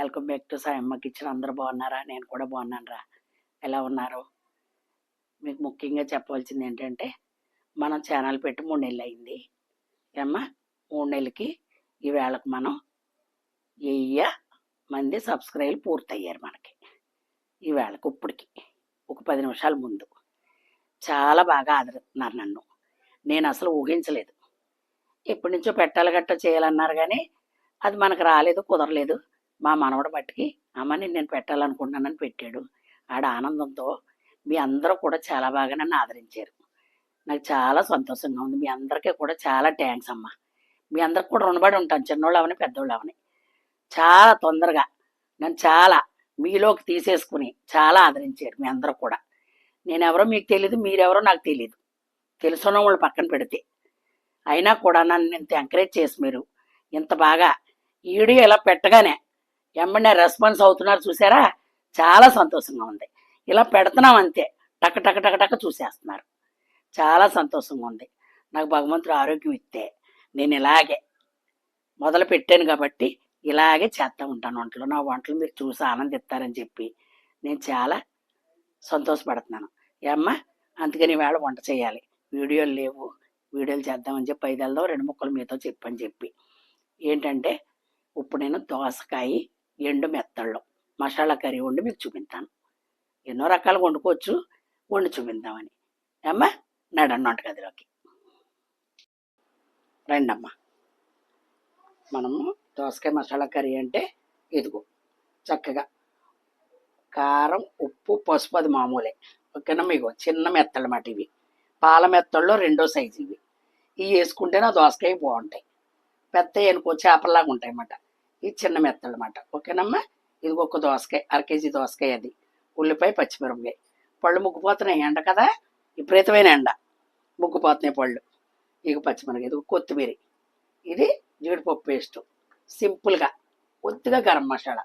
Welcome back to Sayamma kitchen. అందరూ బాగున్నారా? నేను కూడా బాగున్నాను రా ఎలా ఉన్నారు? మీకు ముఖ్యంగా చెప్పవలసింది ఏంటంటే మనం ఛానల్ పెట్టి మూడు నెలలు అయింది. అమ్మ మూడు నెలలకి ఈ మనం వెయ్య మంది సబ్స్క్రైబ్ పూర్తయ్యారు మనకి. ఈ ఇప్పటికి ఒక పది నిమిషాల ముందు. చాలా బాగా ఆదరిస్తున్నారు నన్ను. నేను అసలు ఊహించలేదు. ఎప్పటి నుంచో పెట్టాలి గట్ట చేయాలన్నారు కానీ అది మనకు రాలేదు కుదరలేదు. మా మనవడు బట్టికి అమ్మని నేను పెట్టాలనుకుంటున్నానని పెట్టాడు. ఆడ ఆనందంతో మీ అందరూ కూడా చాలా బాగా నన్ను ఆదరించారు. నాకు చాలా సంతోషంగా ఉంది. మీ అందరికీ కూడా చాలా థ్యాంక్స్ అమ్మ. మీ అందరికి కూడా రుణపడి ఉంటాను. చిన్నోళ్ళు అవని పెద్దోళ్ళు అవని చాలా తొందరగా నన్ను చాలా మీలోకి తీసేసుకుని చాలా ఆదరించారు మీ అందరూ కూడా. నేనెవరో మీకు తెలియదు మీరెవరో నాకు తెలియదు తెలుసున్న వాళ్ళు పక్కన పెడితే. అయినా కూడా నన్ను ఇంత ఎంకరేజ్ చేసి మీరు ఇంత బాగా ఈడియో ఇలా పెట్టగానే ఎమ్మడే రెస్పాన్స్ అవుతున్నారు చూసారా? చాలా సంతోషంగా ఉంది. ఇలా పెడుతున్నాం అంతే. టక టక టక టక చూసేస్తున్నారు. చాలా సంతోషంగా ఉంది. నాకు భగవంతుడు ఆరోగ్యం ఇస్తే నేను ఇలాగే మొదలు పెట్టాను కాబట్టి ఇలాగే చేస్తూ ఉంటాను. వంటలు నా వంటలు మీరు చూసి ఆనందిస్తారని చెప్పి నేను చాలా సంతోషపడుతున్నాను. ఏమ్మా అందుకని వేళ వంట చేయాలి. వీడియోలు లేవు. వీడియోలు చేద్దామని చెప్పి ఐదు వెళ్దాం రెండు ముక్కలు మీతో చెప్పని చెప్పి. ఏంటంటే ఇప్పుడు నేను దోసకాయ ఎండు మెత్తళ్ళు. మసాలా కర్రీ వండి మీకు చూపిస్తాను. ఎన్నో రకాలుగా వండుకోవచ్చు. వండి చూపిద్దామని. అమ్మా నడండి గదిలోకి. రండి మనము దోసకాయ మసాలా కర్రీ అంటే ఇదిగో చక్కగా కారం ఉప్పు పసుపు అది మామూలే. ఓకేనా? మీకు చిన్న మెత్తలు అన్నమాట ఇవి. పాల మెత్తల్లో రెండో సైజు ఇవి. ఇవి వేసుకుంటేనే ఆ దోసకాయ బాగుంటాయి. పెద్ద ఎనుకో చేపల్లాగా ఉంటాయి అన్నమాట ఇది చిన్న మెత్తలు అనమాట ఓకేనమ్మా? ఇది ఒక దోసకాయ అర కేజీ దోసకాయ అది. ఉల్లిపాయ పచ్చిమిరపకాయ. పళ్ళు ముగ్గిపోతున్నాయి ఎండ కదా? విపరీతమైన ఎండ. ముగ్గిపోతున్నాయి పళ్ళు. ఇక పచ్చిమిరపకాయ ఇది కొత్తిమీర. ఇది జీడిపప్పు పేస్ట్. సింపుల్గా కొద్దిగా గరం మసాలా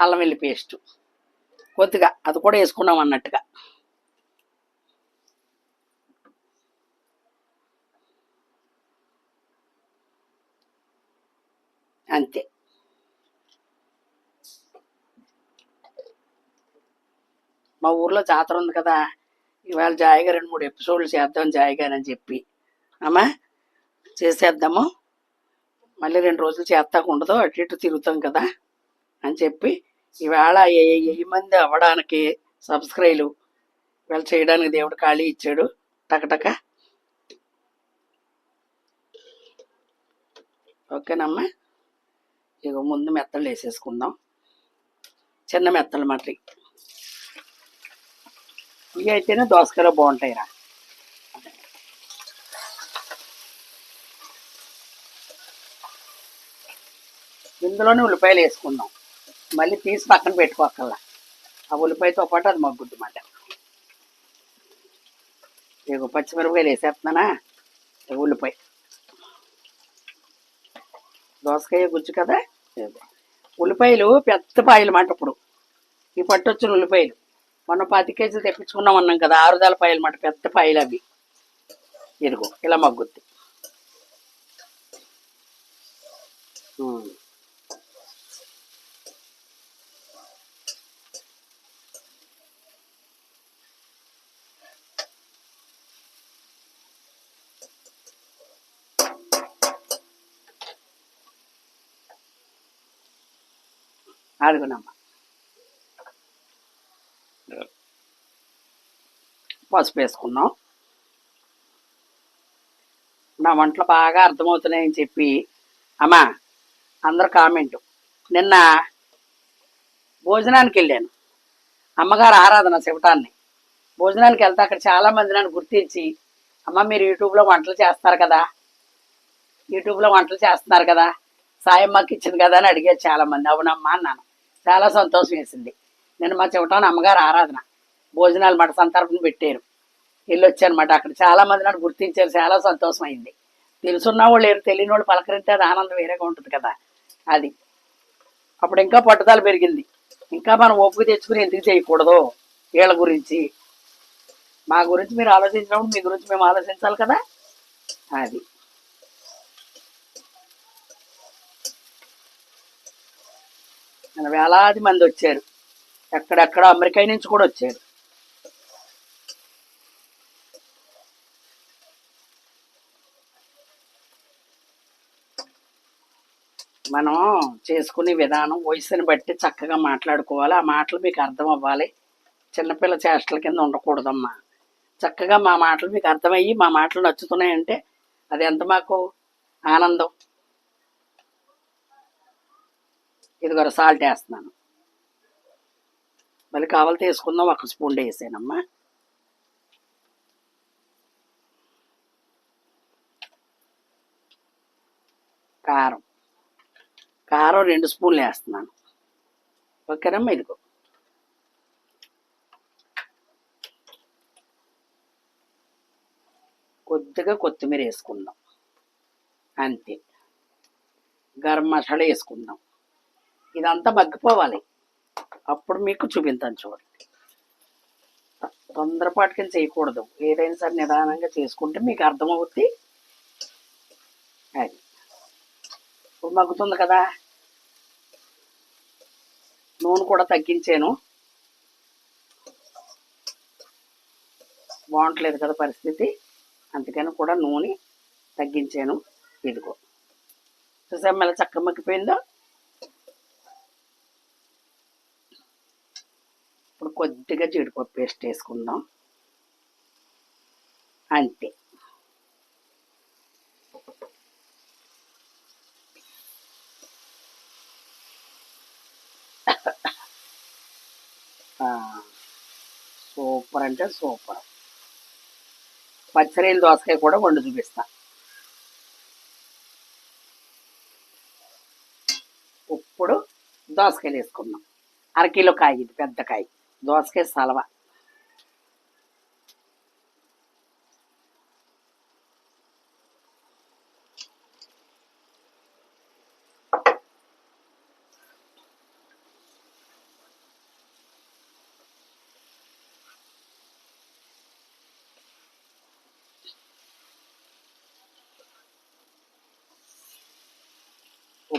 అల్లం వెల్లి పేస్ట్. కొద్దిగా అది కూడా వేసుకున్నాం అన్నట్టుగా. అంతే. మా ఊర్లో జాతర ఉంది కదా ఇవాళ జాయిగా రెండు మూడు ఎపిసోడ్లు చేద్దాం జాయిగానని చెప్పి. అమ్మా చేసేద్దాము. మళ్ళీ రెండు రోజులు చేస్తాక ఉండదు అటు ఇటు తిరుగుతాం కదా అని చెప్పి. ఈవేళ ఏ- వెయ్యి మంది అవ్వడానికి సబ్స్క్రైలు వీళ్ళు చేయడానికి దేవుడు ఖాళీ ఇచ్చాడు. టకటక ఓకేనమ్మా. ఇక ముందు మెత్తలు వేసేసుకుందాం. చిన్న మెత్తలు మట్రి ఇవి అయితేనే దోసకాయలు బాగుంటాయిరా. ఇందులోనే ఉల్లిపాయలు వేసుకుందాం. మళ్ళీ తీసి పక్కన పెట్టుకోకల్లా ఆ ఉల్లిపాయతో పాటు అది మగ్గుద్ది మాట. ఇక పచ్చిమిరపకాయలు వేసేస్తున్నానా? ఉల్లిపాయ. దోసకాయ గుజ్జు కదా? ఉల్లిపాయలు పెద్ద పాయలు మాట ఇప్పుడు. ఈ పట్టొచ్చిన ఉల్లిపాయలు. మొన్న పది కేజీలు తెప్పించుకున్నాం అన్నాం కదా ఆరుదల పాయలు మాట పెద్ద పాయలు అవి. ఇదిగో ఇలా మగ్గుద్ది. అడుగునమ్మా పసుపు వేసుకున్నాం. నా వంటలు బాగా అర్థమవుతున్నాయని చెప్పి అమ్మా అందరు కామెంట్. నిన్న భోజనానికి వెళ్ళాను. అమ్మగారు ఆరాధన శివటాన్ని భోజనానికి వెళ్తే అక్కడ చాలా మంది నన్ను గుర్తించి అమ్మ మీరు యూట్యూబ్లో వంటలు చేస్తారు కదా? యూట్యూబ్లో వంటలు చేస్తున్నారు కదా? సాయమ్మకి ఇచ్చింది కదా? అని అడిగారు చాలామంది అవునమ్మా అన్నాను. చాలా సంతోషం వేసింది. నేను మా చెవటాన్ని అమ్మగారు ఆరాధన. భోజనాలు మాట సంతర్పణ పెట్టారు. వెళ్ళొచ్చానమాట అక్కడ. చాలా మంది నన్ను గుర్తించారు. చాలా సంతోషం అయింది తెలుసున్న వాళ్ళు లేరు తెలియని వాళ్ళు పలకరిస్తే అది ఆనందం వేరేగా ఉంటుంది కదా. అది. అప్పుడు ఇంకా పట్టుదల పెరిగింది. ఇంకా మనం ఒప్పు తెచ్చుకుని ఎందుకు చేయకూడదు? వీళ్ళ గురించి. మా గురించి మీరు ఆలోచించినప్పుడు మీ గురించి మేము ఆలోచించాలి కదా. అది. వేలాది మంది వచ్చారు. ఎక్కడెక్కడ అమెరికా నుంచి కూడా వచ్చారు. మనం చేసుకునే విధానం వయసుని బట్టి చక్కగా మాట్లాడుకోవాలి. ఆ మాటలు మీకు అర్థం అవ్వాలి. చిన్నపిల్ల చేష్టల కింద ఉండకూడదమ్మా. చక్కగా మా మాటలు మీకు అర్థమయ్యి మా మాటలు నచ్చుతున్నాయంటే అది ఎంత మాకు ఆనందం? ఇదిగో సాల్ట్ వేస్తున్నాను. మళ్ళీ కావాలి తీసుకుందాం ఒక స్పూన్ వేసానమ్మా కారం కారం రెండు స్పూన్లు వేస్తున్నాను. ఓకేనమ్మా ఇదిగో. కొద్దిగా కొత్తిమీర వేసుకుందాం. అంతే. గరం మసాలా వేసుకుందాం. ఇదంతా మగ్గిపోవాలి. అప్పుడు మీకు చూపించాను చూడండి. తొందరపాటు కింద చేయకూడదు. ఏదైనా సరే నిదానంగా చేసుకుంటే మీకు అర్థమవుద్ది. అది. ఇప్పుడు మగ్గుతుంది కదా? నూనె కూడా తగ్గించాను. బాగుంటలేదు కదా పరిస్థితి. అందుకని కూడా నూనె తగ్గించాను. ఇదిగో. చూసా మళ్ళీ చక్క మగ్గిపోయిందో? ఇప్పుడు కొద్దిగా జీడిపప్పు పేస్ట్ వేసుకుందాం. అంతే ఆ, సూపర్ అంటే సూపర్. పచ్చరేలు దోసకాయ కూడా వండు చూపిస్తా. ఇప్పుడు దోసకాయలు వేసుకుందాం. అరకిలో కాయ ఇది పెద్ద కాయ. దోసకాయ సలవా.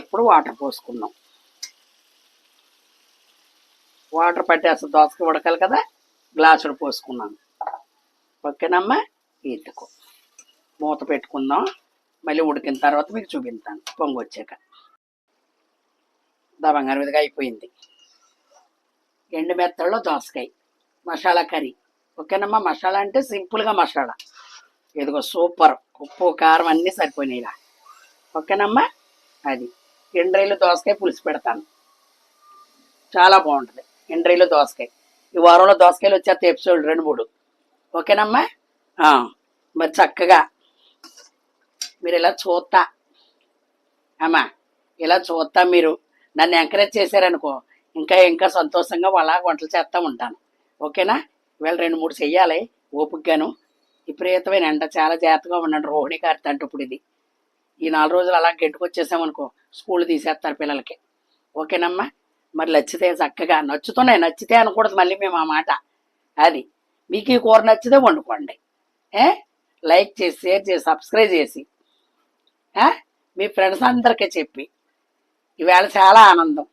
ఇప్పుడు వాటర్ పోసుకుందాం వాటర్ పట్టేస్తే దోసకాయ ఉడకాలి కదా గ్లాసుడు పోసుకున్నాను ఓకేనమ్మా? ఇటుకు మూత పెట్టుకుందాం. మళ్ళీ ఉడికిన తర్వాత మీకు చూపిస్తాను. పొంగు వచ్చాక. దబంగారు మీదగా అయిపోయింది. ఎండు మెత్తల్లో దోసకాయ మసాలా కర్రీ. ఓకేనమ్మా? మసాలా అంటే సింపుల్గా మసాలా. ఇదిగో సూపర్. ఉప్పు కారం అన్నీ సరిపోయినాయిలా ఓకేనమ్మా? అది. ఎండ్రైలు దోసకాయ పులుసు పెడతాను. చాలా బాగుంటుంది. ఎండ్రైలు దోసకాయ. ఈ వారంలో దోసకాయలు వచ్చేస్తే ఎపిసోడ్ రెండు మూడు. ఓకేనమ్మా? మరి చక్కగా మీరు ఇలా చూస్తా. అమ్మా ఇలా చూస్తా మీరు. నన్ను ఎంకరేజ్ చేశారనుకో ఇంకా ఇంకా సంతోషంగా వాళ్ళ వంటలు చేస్తూ ఉంటాను. ఓకేనా? ఇవాళ రెండు మూడు చెయ్యాలి ఓపికగాను విపరీతమైన ఎండ చాలా జాగ్రత్తగా ఉండండి రోహిణి గారి అంటే ఇప్పుడు ఇది. ఈ నాలుగు రోజులు అలా గెంటుకొచ్చేసామనుకో స్కూల్ తీసేస్తారు పిల్లలకి. ఓకేనమ్మా? మరి నచ్చితే చక్కగా నచ్చుతున్నాయి నచ్చితే అనకూడదు మళ్ళీ మేము ఆ మాట. అది. మీకు ఈ కూర నచ్చితే వండుకోండి. ఏ? లైక్ చేసి షేర్ చేసి సబ్స్క్రైబ్ చేసి. మీ ఫ్రెండ్స్ అందరికీ చెప్పి. ఈవేళ చాలా ఆనందం.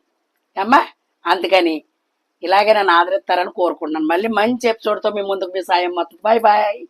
అమ్మా అందుకని ఇలాగే నన్ను ఆదరిస్తారని కోరుకుంటున్నాను. మళ్ళీ మంచి ఎపిసోడ్తో మీ ముందుకు మీ సాయం మొత్తం బాయ్ బాయ్.